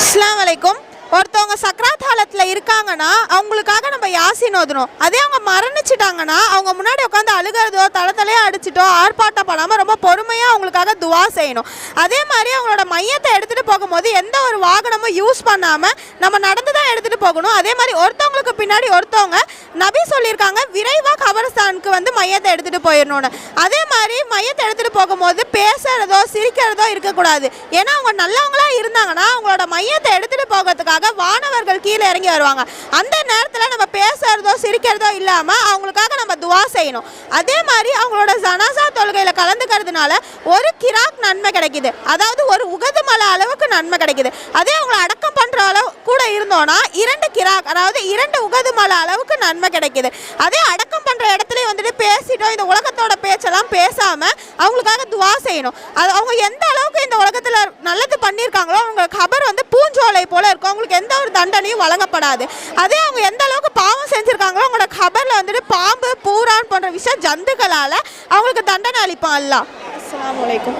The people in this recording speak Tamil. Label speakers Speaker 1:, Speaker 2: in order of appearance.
Speaker 1: அஸ்லாம் வலைக்கும் ஒருத்தவங்க சக்ராத் ஹாலத்தில் இருக்காங்கன்னா அவங்களுக்காக நம்ம யாசின் நோதணும் அதே அவங்க மரணிச்சிட்டாங்கன்னா அவங்க முன்னாடி உட்காந்து அழுகிறதோ தலை தலையாக அடிச்சிட்டோ ஆர்ப்பாட்டம் பண்ணாமல் ரொம்ப பொறுமையாக அவங்களுக்காக துவா செய்யணும். அதே மாதிரி அவங்களோட மையத்தை எடுத்துகிட்டு போகும்போது எந்த ஒரு வாகனமும் யூஸ் பண்ணாமல் நம்ம நடந்து தான் எடுத்துகிட்டு போகணும். அதே மாதிரி ஒருத்தவங்களுக்கு பின்னாடி ஒருத்தவங்க நபி சொல்லியிருக்காங்க விரைவாக கபரஸ்தானுக்கு வந்து மையத்தை எடுத்துகிட்டு போயிடணும்னு. அதே மாதிரி மையத்தை எடுத்துகிட்டு போகும்போது பேசுகிறதோ சிரிக்கிறதோ இருக்கக்கூடாது. ஏன்னா அவங்க நல்லவங்களாக இருந்தாங்கன்னா அவங்களோட மையத்தை எடுத்துகிட்டு போகிறதுக்காக வானவர்கள் கீழே இறங்கி வருவாங்க. அந்த நேரத்தில் நம்ம சிரிக்கிறதோ இல்லாமல் அவங்களுக்காக நம்ம துவா செய்யணும். அதே மாதிரி அவங்களோட ஜனாசா தொழுகையில் கலந்துக்கிறதுனால ஒரு கிராக் நன்மை கிடைக்குது. அதாவது ஒரு உகது மலை அளவுக்கு நன்மை கிடைக்குது. அதே அவங்கள அடக்கம் பண்ணுற அளவு கூட இருந்தோன்னா இரண்டு கிராக் அதாவது இரண்டு உகது மலை அளவுக்கு நன்மை கிடைக்குது. அதே அடக்கம் பண்ணுற இடத்துல வந்துட்டு பேசிட்டோம். இந்த உலகத்தோட பேச்செல்லாம் பேசாமல் அவங்களுக்காக துவா செய்யணும். அது அவங்க எந்த அளவுக்கு இந்த உலகத்தில் நல்லது பண்ணியிருக்காங்களோ அவங்க கபர் வந்து பூஞ்சோலை போல இருக்கும். அவங்களுக்கு எந்த ஒரு தண்டனையும் வழங்கப்படாது. அதே அவங்க எந்த அளவுக்கு பா ஹபரில் கபரில் வந்துட்டு பாம்பு பூரான் போன்ற விஷ ஜந்துக்களால் அவங்களுக்கு தண்டனை அளிப்பான் அல்லா அஸ்லாம் வலைக்கம்